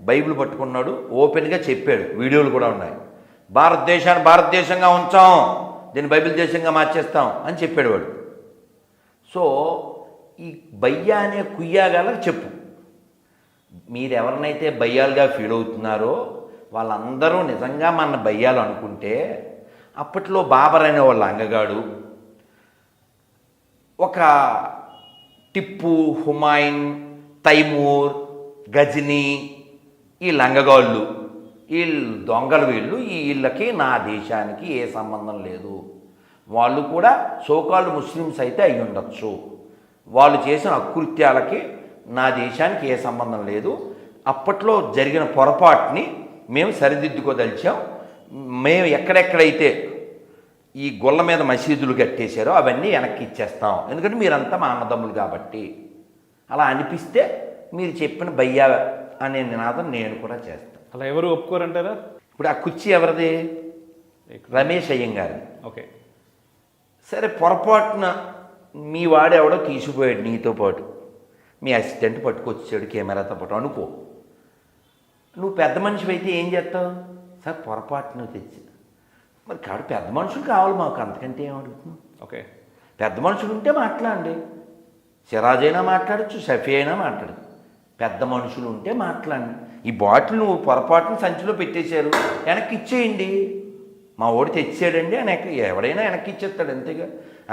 Bible పట్టుకున్నాడు ఓపెన్గా చెప్పాడు. వీడియోలు కూడా ఉన్నాయి. భారతదేశాన్ని భారతదేశంగా ఉంచాం దీన్ని బైబిల్ దేశంగా మార్చేస్తాం అని చెప్పాడు వాడు. సో ఈ బయ్యా అనే కుయ్యాగాలకు చెప్పు. మీరు ఎవరినైతే బయ్యాలుగా ఫీల్ అవుతున్నారో వాళ్ళందరూ నిజంగా మన బయ్యాలు అనుకుంటే అప్పట్లో బాబర్ అనే వాళ్ళ అంగగాడు ఒక టిప్పు హుమాయూన్ తైమూర్ గజిని ఈ లంగగాళ్ళు వీళ్ళు దొంగలు వీళ్ళు ఈ వీళ్ళకి నా దేశానికి ఏ సంబంధం లేదు. వాళ్ళు కూడా సోకాళ్ళు ముస్లిమ్స్ అయితే అయి ఉండొచ్చు. వాళ్ళు చేసిన అకృత్యాలకి నా దేశానికి ఏ సంబంధం లేదు. అప్పట్లో జరిగిన పొరపాటుని మేము సరిదిద్దుకోదలిచాం. మేము ఎక్కడెక్కడైతే ఈ గొల్ల మీద మసీదులు కట్టేశారో అవన్నీ వెనక్కి ఇచ్చేస్తాం. ఎందుకంటే మీరంతా మా అన్నదమ్ములు కాబట్టి. అలా అనిపిస్తే మీరు చెప్పిన భయ్యా అనే నినాదం నేను కూడా చేస్తాను. అలా ఎవరు ఒప్పుకోరంటారా? ఇప్పుడు ఆ కుర్చీ ఎవరిది? రమేష్ అయ్యంగారి ఓకే. సరే పొరపాటున మీ వాడెవడో తీసిపోయాడు నీతో పాటు. మీ అసిస్టెంట్ పట్టుకొచ్చాడు కెమెరాతో పాటు. అనుకో. నువ్వు పెద్ద మనిషి అయితే ఏం చేస్తావు? సార్ పొరపాటున తెచ్చి. మరి కాడు పెద్ద మనుషులు కావాలి మాకు అంతకంటే ఏం అడుగుతున్నావు? ఓకే. పెద్ద మనుషులు ఉంటే మాట్లాడండి. సిరాజ్ అయినా మాట్లాడచ్చు షఫీ అయినా మాట్లాడచ్చు. పెద్ద మనుషులు ఉంటే మాట్లాడండి. ఈ బాటిల్ నువ్వు పొరపాటున సంచిలో పెట్టేశారు. వెనక్కి ఇచ్చేయండి. మా ఓడి తెచ్చాడండి వెనక్కి ఎవడైనా వెనక్కి ఇచ్చేస్తాడు అంతేగా.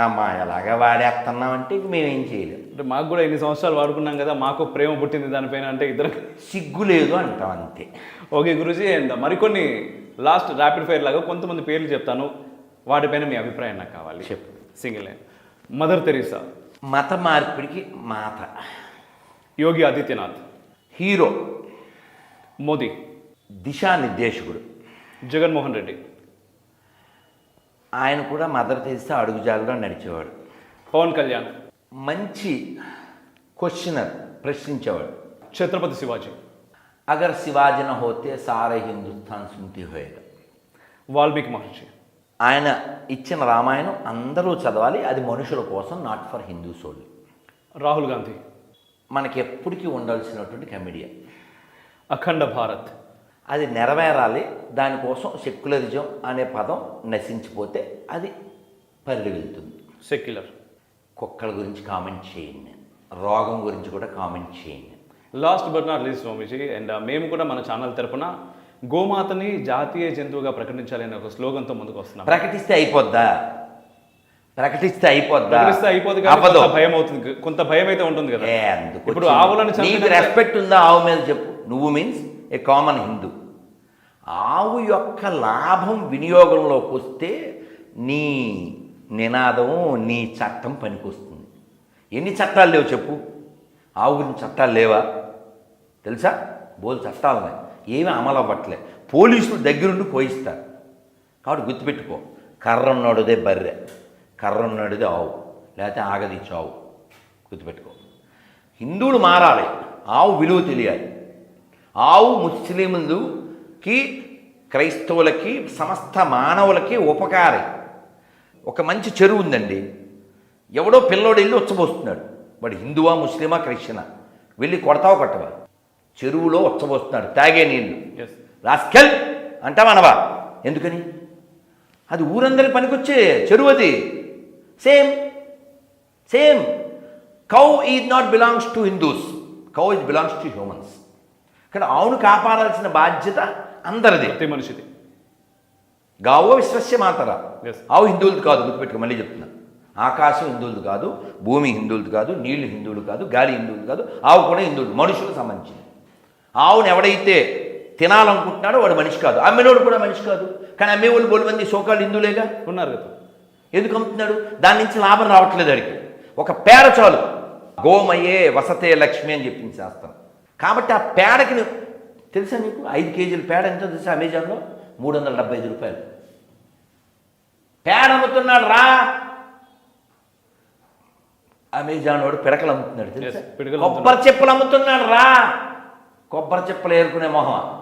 అమ్మా ఎలాగా వాడేస్తున్నామంటే ఇంక మేమేం చేయలేం. అంటే మాకు కూడా ఇన్ని సంవత్సరాలు వాడుకున్నాం కదా మాకు ప్రేమ పుట్టింది దానిపైన అంటే ఇద్దరు. సిగ్గు లేదు అంటాం అంతే. ఓకే గురుజీ అండ్ మరికొన్ని లాస్ట్ ర్యాపిడ్ ఫైర్ లాగా కొంతమంది పేర్లు చెప్తాను. వాటిపైన మీ అభిప్రాయం నాకు కావాలి. చెప్పు. సింగిల్ మదర్ తెరీసా మత మార్పిడికి మాత. యోగి ఆదిత్యనాథ్. హీరో మోదీ. దిశానిర్దేశకుడు. జగన్మోహన్ రెడ్డి. ఆయన కూడా మదర్ తెరిస్తే అడుగుజాలలో నడిచేవాడు. పవన్ కళ్యాణ్. మంచి క్వశ్చనర్ ప్రశ్నించేవాడు. ఛత్రపతి శివాజీ. అగర్ శివాజీ హోతే సారే హిందుస్థాన్ సుంతి హోయేగా. వాల్మీకి మహర్షి. ఆయన ఇచ్చిన రామాయణం అందరూ చదవాలి అది మనుషుల కోసం not for Hindus only Rahul Gandhi. మనకి ఎప్పటికీ ఉండాల్సినటువంటి కమెడియన్ అఖండ భారత్. అది నెరవేరాలి దానికోసం సెక్యులరిజం అనే పదం నశించిపోతే అది పరిధి వెళ్తుంది సెక్యులర్. కుక్కల గురించి కామెంట్ చేయండి రోగం గురించి కూడా కామెంట్ చేయండి. Last but not least Swamiji and మేము కూడా మన ఛానల్ తరపున గోమాతని జాతీయ జంతువుగా ప్రకటించాలి అనే ఒక స్లోగన్తో ముందుకు వస్తున్నాం. ప్రకటిస్తే అయిపోద్దా? ప్రకటిస్తే అయిపోద్దా? ప్రకటిస్తే అయిపోదు అవ్వదు. భయం అవుతుంది. కొంత భయం అయితే ఉంటుంది కదా. ఇప్పుడు. ఆవులను నీకు రెస్పెక్ట్ ఉందా? ఆవు మీద చెప్పు. నువ్వు మీన్స్ ఏ కామన్ హిందూ ఆవు యొక్క లాభం వినియోగంలోకి వస్తే నీ నినాదం నీ చట్టం పనికొస్తుంది. ఎన్ని చట్టాలు లేవు చెప్పు. ఆవు గురించి చట్టాలు లేవా? తెలుసా? బోలు చట్టాలు ఉన్నాయి. ఏమీ అమలు అవ్వట్లే. పోలీసులు దగ్గరుండి పోయిస్తారు. కాబట్టి గుర్తుపెట్టుకో. కర్ర ఉన్నోడుదే బర్రె. కర్ర ఉన్నోడిదే ఆవు లేకపోతే ఆగది చావు గుర్తుపెట్టుకో. హిందువులు మారాలి. ఆవు విలువ తెలియాలి. ఆవు ముస్లింలకి క్రైస్తవులకి సమస్త మానవులకి ఉపకారి. ఒక మంచి చెరువు ఉందండి. ఎవడో పిల్లోడు వెళ్ళి ఉచ్చబోస్తున్నాడు. వాడు హిందువా ముస్లిమా క్రిస్టియనా? వెళ్ళి కొడతావా కొట్టవా? చెరువులో ఉచ్చబోస్తున్నాడు. తాగే నీళ్ళు రాస్కెల్! అంటామనవా ఎందుకని? అది ఊరందరికి పనికొచ్చే చెరువు అది. Same same cow is not belongs to Hindus cow is belongs to humans కానీ ఆవును కాపాడాల్సిన బాధ్యత అందరిది. ప్రతి మనిషిది. గావో విశ్వస్య మాతరా. ఆవు హిందువులది కాదు గుర్తుపెట్టుకో మళ్ళీ చెప్తున్నా. ఆకాశం హిందువులది కాదు భూమి హిందువులది కాదు నీళ్ళు హిందువులు కాదు గాలి హిందువులు కాదు ఆవు కూడా హిందువులు మనుషులకు సంబంధించింది. ఆవును ఎవడైతే తినాలనుకుంటున్నాడో వాడు మనిషి కాదు. అమ్మినోడు కూడా మనిషి కాదు. కానీ అమ్మేవాళ్ళు బోలు మంది సోకాలు హిందువులేగా? ఉన్నారు కదా. ఎందుకు అమ్ముతున్నాడు? దాని నుంచి లాభం రావట్లేదు అడిగి ఒక పేడ చాలు. గోమయే వసతే లక్ష్మి అని చెప్పింది శాస్త్రం. కాబట్టి ఆ పేడకి తెలుసా నీకు? ఐదు కేజీల పేడ ఎంత తెలుసా అమెజాన్లో? మూడు వందల డెబ్బై ఐదు రూపాయలు. పేడ అమ్ముతున్నాడు రా. అమెజాన్ వాడు పిడకలు అమ్ముతున్నాడు తెలుసా? కొబ్బరి చెప్పులు అమ్ముతున్నాడు రా. కొబ్బరి చెప్పులు ఏరుకునే మొహం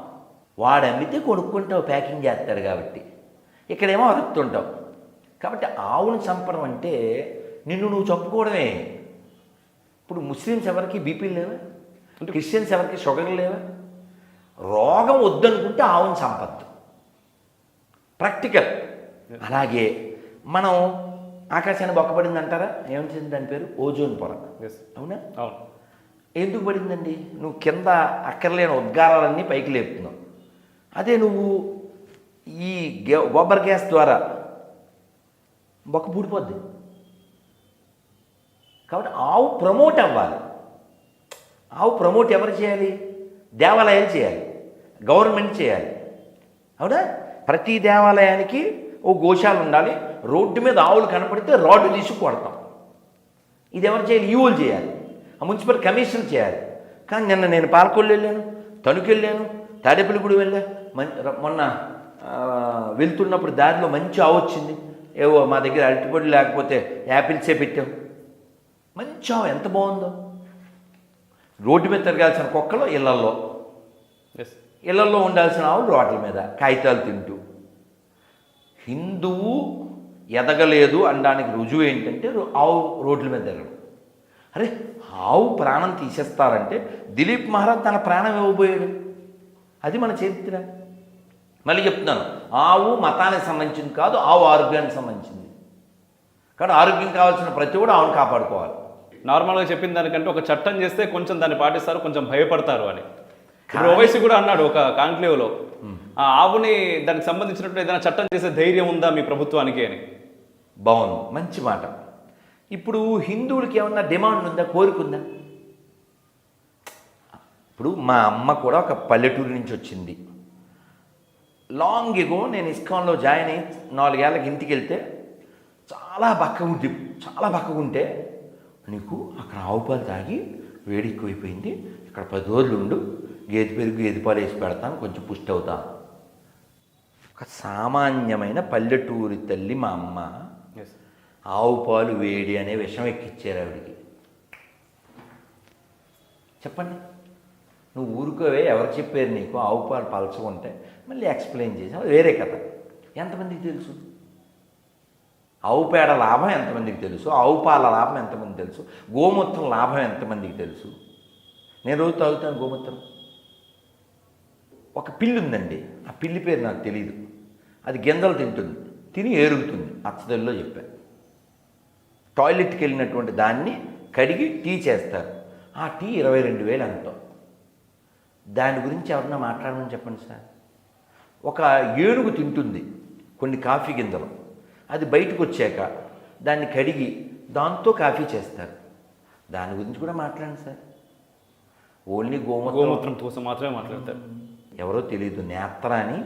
వాడు అమ్మితే కొనుక్కుంటావు ప్యాకింగ్ చేస్తాడు కాబట్టి. ఇక్కడేమో అరుతుంటావు కాబట్టి ఆవును చంపడం అంటే నిన్ను నువ్వు చంపుకోవడమే. ఇప్పుడు ముస్లిమ్స్ ఎవరికి బీపీలు లేవా? క్రిస్టియన్స్ ఎవరికి షుగర్ లేవా? రోగం వద్దనుకుంటే ఆవుని సంపత్తు ప్రాక్టికల్. అలాగే మనం ఆకాశాన్ని బొక్కబడింది అంటారా ఏమిటి దాని పేరు? ఓజోన్ పొర. అవునా? అవును. ఎందుకు పడిందండి? నువ్వు కింద అక్కర్లేని ఉద్గారాలన్నీ పైకి లేపుతున్నావు. అదే నువ్వు ఈ గోబర్ గ్యాస్ ద్వారా బొక్క పూడిపోద్ది. కాబట్టి ఆవు ప్రమోట్ అవ్వాలి. ఆవు ప్రమోట్ ఎవరు చేయాలి? దేవాలయాలు చేయాలి. గవర్నమెంట్ చేయాలి. అవునా? ప్రతి దేవాలయానికి ఓ గోశాల ఉండాలి. రోడ్డు మీద ఆవులు కనపడితే రాడ్డు తీసి కొడతాం. ఇది ఎవరు చేయాలి? ఈవోలు చేయాలి. ఆ మున్సిపల్ కమిషన్ చేయాలి. కానీ నిన్న నేను పాలకొల్లు వెళ్ళాను తణుకు వెళ్ళాను తాడేపల్లిగూడి వెళ్ళా. మన్- మొన్న వెళ్తున్నప్పుడు దారిలో మంచి ఆవు వచ్చింది. ఏవో మా దగ్గర అరటిపొడి లేకపోతే యాపిల్సే పెట్టాం మంచి ఎంత బాగుందో? రోడ్డు మీద తిరగాల్సిన కుక్కలు ఇళ్ళల్లో. ఎస్ ఇళ్ళల్లో ఉండాల్సిన ఆవులు రోడ్ల మీద కాగితాలు తింటూ. హిందువు ఎదగలేదు అనడానికి రుజువు ఏంటంటే ఆవు రోడ్ల మీద తిరగడం. అరే ఆవు ప్రాణం తీసేస్తారంటే దిలీప్ మహారాజ్ తన ప్రాణం ఇవ్వబోయాడు. అది మన చరిత్ర. మళ్ళీ చెప్తున్నాను. ఆవు మతానికి సంబంధించింది కాదు ఆవు ఆరోగ్యానికి సంబంధించింది. కాబట్టి ఆరోగ్యం కావాల్సిన ప్రతి కూడా ఆవును కాపాడుకోవాలి. నార్మల్గా చెప్పిన దానికంటే ఒక చట్టం చేస్తే కొంచెం దాన్ని పాటిస్తారు కొంచెం భయపడతారు అని. ఓవైసీ కూడా అన్నాడు ఒక కాంక్లేవ్లో. ఆ ఆవుని దానికి సంబంధించినట్టు ఏదైనా చట్టం చేసే ధైర్యం ఉందా మీ ప్రభుత్వానికి అని? బాగుంది. మంచి మాట. ఇప్పుడు హిందువులకి ఏమన్నా డిమాండ్ ఉందా కోరిక ఉందా? ఇప్పుడు మా అమ్మ కూడా ఒక పల్లెటూరు నుంచి వచ్చింది. లాంగ్ ఎగో నేను ఇస్కాన్లో జాయిన్ అయ్యి నాలుగేళ్ళకి ఇంటికి వెళ్తే చాలా బక్కగుంది చాలా బక్కగుంటే నీకు అక్కడ ఆవు పాలు తాగి వేడి ఎక్కువైపోయింది. ఇక్కడ పది రోజులు ఉండు గేదె పెరుగు గేదె పాలు వేసి పెడతాను కొంచెం పుష్టి అవుతాను ఒక సామాన్యమైన పల్లెటూరి తల్లి మా అమ్మ ఆవు పాలు వేడి అనే విషయం ఎక్కిచ్చారు ఆవిడికి. చెప్పండి. నువ్వు ఊరుకోవే ఎవరు చెప్పారు నీకు? ఆవు పాలు పలచకుంటే మళ్ళీ ఎక్స్ప్లెయిన్ చేసి అది వేరే కథ. ఎంతమందికి తెలుసు? ఆవు పేడ లాభం ఎంతమందికి తెలుసు? ఆవు పాల లాభం ఎంతమంది తెలుసు? గోమూత్రం లాభం ఎంతమందికి తెలుసు? నేను రోజు తాగుతాను గోమూత్రం. ఒక పిల్లి ఉందండి. ఆ పిల్లి పేరు నాకు తెలియదు అది గింజలు తింటుంది. తిని ఏరుగుతుంది. అచ్చదల్లో చెప్పాను టాయిలెట్కి వెళ్ళినటువంటి దాన్ని కడిగి టీ చేస్తారు. ఆ టీ ఇరవై రెండు వేలు అంటాం దాని గురించి ఎవరన్నా మాట్లాడమని చెప్పండి సార్. ఒక ఏనుగు తింటుంది కొన్ని కాఫీ గింజలు. అది బయటకు వచ్చాక దాన్ని కడిగి దాంతో కాఫీ చేస్తారు. దాని గురించి కూడా మాట్లాడండి సార్. ఓన్లీ గోమూత్రం. గోమూత్రం కోసం మాత్రమే మాట్లాడతారు. ఎవరో తెలియదు నేత్ర అని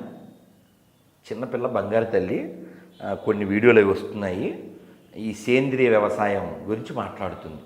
చిన్నపిల్ల బంగారు తల్లి కొన్ని వీడియోలు అవి వస్తున్నాయి. ఈ సేంద్రియ వ్యవసాయం గురించి మాట్లాడుతుంది.